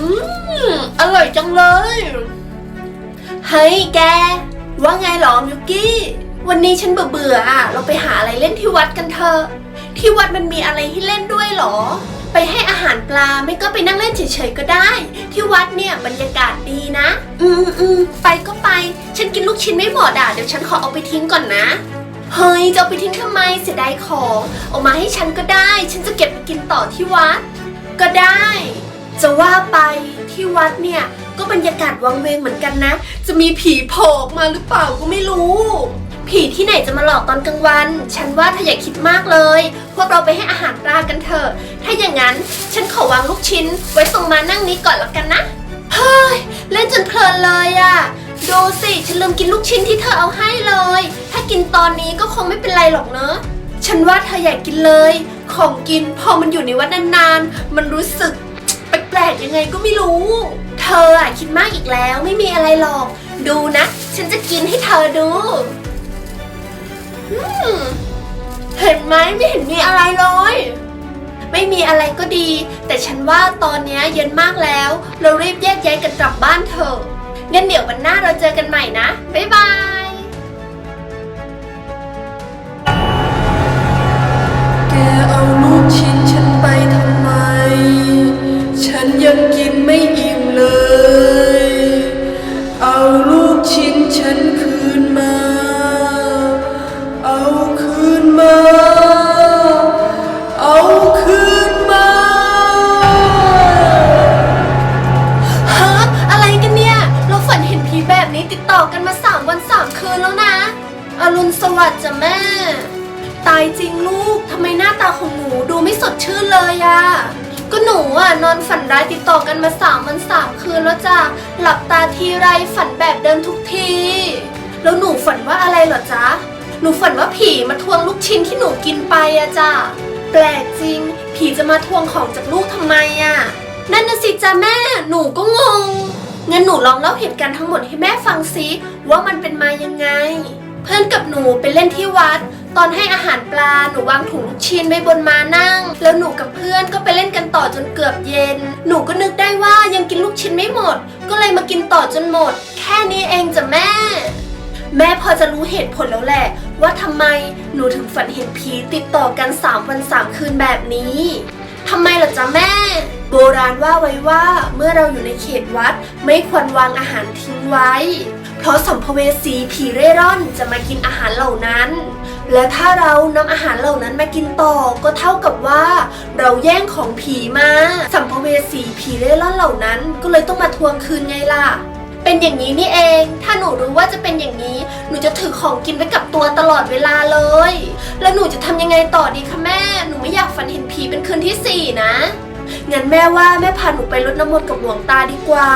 มอร่อยจังเลย เฮ้ยแก ว่าไงหรอมิวกี้ วันนี้ฉันเบื่อเบื่อๆอะเราไปหาอะไรเล่นที่วัดกันเถอะ ที่วัดมันมีอะไรให้เล่นด้วยเหรอ ไปให้อาหารปลาไม่ก็ไปนั่งเล่นเฉยๆก็ได้ ที่วัดเนี่ยบรรยากาศดีนะ อืมอืมไปก็ไป ฉันกินลูกชิ้นไม่หมดอะเดี๋ยวฉันขอเอาไปทิ้งก่อนนะ เฮ้ยจะเอาไปทิ้งทำไมเสียดายของ เอามาให้ฉันก็ได้ ฉันจะเก็บไปกินต่อที่วัด ก็ได้ จะว่าไปที่วัดเนี่ย ก็บรรยากาศวังเวงเหมือนกันนะ จะมีผีโผล่ออกมาหรือเปล่าก็ไม่รู้ ผีที่ไหนจะมาหลอกตอนกลางวัน ฉันว่าถ้าอย่าคิดมากเลย พวกเราไปให้อาหารปลากันเถอะ ถ้าอย่างนั้นฉันขอวางลูกชิ้น ไว้ตรงมานั่งนี้ก่อนแล้วกันนะ เฮ้ย เล่นจนเพลินเลยอะดูสิฉันลืมกินลูกชิ้นที่เธอเอาให้เลย ถ้ากินตอนนี้ก็คงไม่เป็นไรหรอกเนอะฉันว่าเธออยากกินเลย ของกินพอมันอยู่ในวัดนานๆ มันรู้สึก แปลกๆยังไงก็ไม่รู้ เธออะคิดมากอีกแล้วไม่มีอะไรหรอก ดูนะ ฉันจะกินให้เธอดูอืมเห็นไหมไม่เห็นมีอะไรเลย ไม่มีอะไรก็ดี แต่ฉันว่าตอนเนี้ยเย็นมากแล้ว เรารีบแยกย้ายกันกลับบ้านเถอะงั้นเดี๋ยววันหน้าเราเจอกันใหม่นะ บ๊ายบาย ติดต่อกันมาสามวันสามคืนแล้วนะ อรุณสวัสดิ์จ้ะแม่ ตายจริงลูกทำไมหน้าตาของหนูดูไม่สดชื่นเลยอะก็หนูอะนอนฝันร้ายติดต่อกันมาสามวันสามคืนแล้วจ้ะหลับตาทีไรฝันแบบเดิมทุกที แล้วหนูฝันว่าอะไรเหรอจ๊ะ หนูฝันว่าผีมาทวงลูกชิ้นที่หนูกินไปอะจ้ะแปลกจริง ผีจะมาทวงของจากลูกทำไมอะนั่นน่ะสิจ้ะแม่ หนูก็งง งั้นหนูลองเล่าเหตุการณ์ทั้งหมดให้แม่ฟังซิว่ามันเป็นมายังไง เพื่อนกับหนูไปเล่นที่วัด ตอนให้อาหารปลาหนูวางถุงลูกชิ้นไว้บนมานั่ง แล้วหนูกับเพื่อนก็ไปเล่นกันต่อจนเกือบเย็น หนูก็นึกได้ว่ายังกินลูกชิ้นไม่หมด ก็เลยมากินต่อจนหมด แค่นี้เองจ้ะแม่ แม่พอจะรู้เหตุผลแล้วแหละ ว่าทำไมหนูถึงฝันเห็นผีติดต่อกัน3วัน3คืนแบบนี้ ทำไมล่ะจ๊ะแม่ โบราณว่าไว้ว่าเมื่อเราอยู่ในเขตวัดไม่ควรวางอาหารทิ้งไว้ เพราะสัมภเวสีผีเร่ร่อนจะมากินอาหารเหล่านั้น และถ้าเรานำอาหารเหล่านั้นมากินต่อก็เท่ากับว่า เราแย่งของผีมา สัมภเวสีผีเร่ร่อนเหล่านั้นก็เลยต้องมาทวงคืนไงล่ะเป็นอย่างนี้นี่เอง ถ้าหนูรู้ว่าจะเป็นอย่างนี้ หนูจะถือของกินไว้กับตัวตลอดเวลาเลย แล้วหนูจะทำยังไงต่อดีคะแม่ หนู งั้นแม่ว่าแม่พาหนูไปรดน้ำมนต์กับหลวงตาดีกว่า